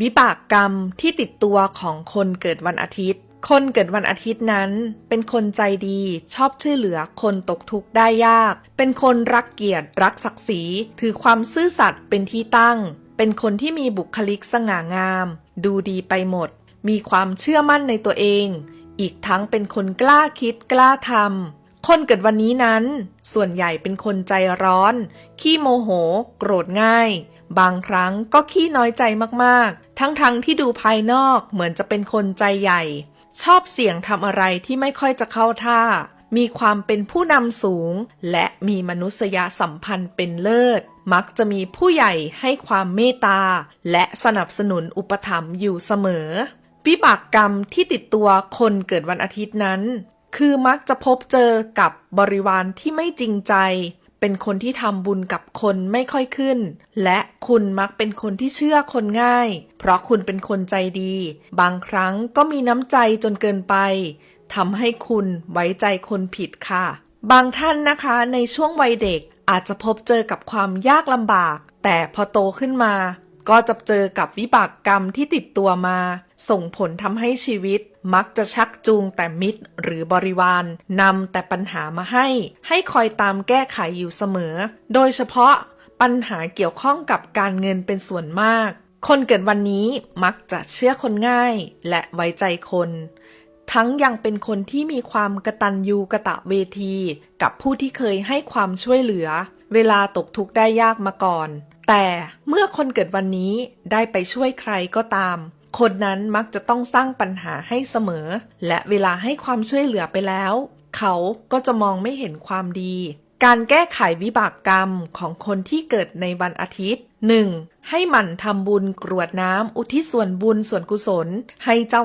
วิบากกรรมที่ติดตัวของคนเกิดวันอาทิตย์ คนเกิดวันอาทิตย์นั้น เป็นคนใจดีชอบช่วยเหลือคนตกทุกข์ได้ยาก เป็นคนรักเกียรติรักศักดิ์ศรี ถือความซื่อสัตย์เป็นที่ตั้ง เป็นคนที่มีบุคลิกสง่างาม ดูดีไปหมด มีความเชื่อมั่นในตัวเอง อีกทั้งเป็นคนกล้าคิดกล้าทำคนเกิดวันนี้นั้น ส่วนใหญ่เป็นคนใจร้อน ขี้โมโห โกรธง่าย บางครั้งก็ขี้น้อยใจมากๆ ทั้งๆทที่ดูภายนอกเหมือนจะเป็นคนใจใหญ่ ชอบเสี่ยงทำอะไรที่ไม่ค่อยจะเข้าท่า มีความเป็นผู้นำสูง และมีมนุษยสัมพันธ์เป็นเลิศ มักจะมีผู้ใหญ่ให้ความเมตตา และสนับสนุนอุปถัมภ์อยู่เสมอ วิบากกรรมที่ติดตัวคนเกิดวันอาทิตย์นั้น คือมักจะพบเจอกับบริวารที่ไม่จริงใจ เป็นคนที่ทำบุญกับคนไม่ค่อยขึ้น และคุณมักเป็นคนที่เชื่อคนง่าย เพราะคุณเป็นคนใจดี บางครั้งก็มีน้ำใจจนเกินไปทำให้คุณไว้ใจคนผิดค่ะ บางท่านนะคะในช่วงวัยเด็กอาจจะพบเจอกับความยากลำบาก แต่พอโตขึ้นมา ก็จะเจอกับวิบากกรรมที่ติดตัวมา ส่งผลทำให้ชีวิต มักจะชักจูงแต่มิตรหรือบริวารนำแต่ปัญหามาให้ ให้คอยตามแก้ไขอยู่เสมอ โดยเฉพาะปัญหาเกี่ยวข้องกับการเงินเป็นส่วนมาก คนเกิดวันนี้มักจะเชื่อคนง่าย และไว้ใจคน ทั้งยังเป็นคนที่มีความกระตันยูกระตะเวที กับผู้ที่เคยให้ความช่วยเหลือ เวลาตกทุกข์ได้ยากมาก่อน แต่เมื่อคนเกิดวันนี้ได้ไปช่วยใครก็ตาม คนนั้นมักจะต้องสร้างปัญหาให้เสมอ และเวลาให้ความช่วยเหลือไปแล้ว เขาก็จะมองไม่เห็นความดี การแก้ไขวิบากกรรมของคนที่เกิดในวันอาทิตย์ 1. ให้หมั่นทำบุญกรวดน้ำอุทิศส่วนบุญส่วนกุศลให้เจ้า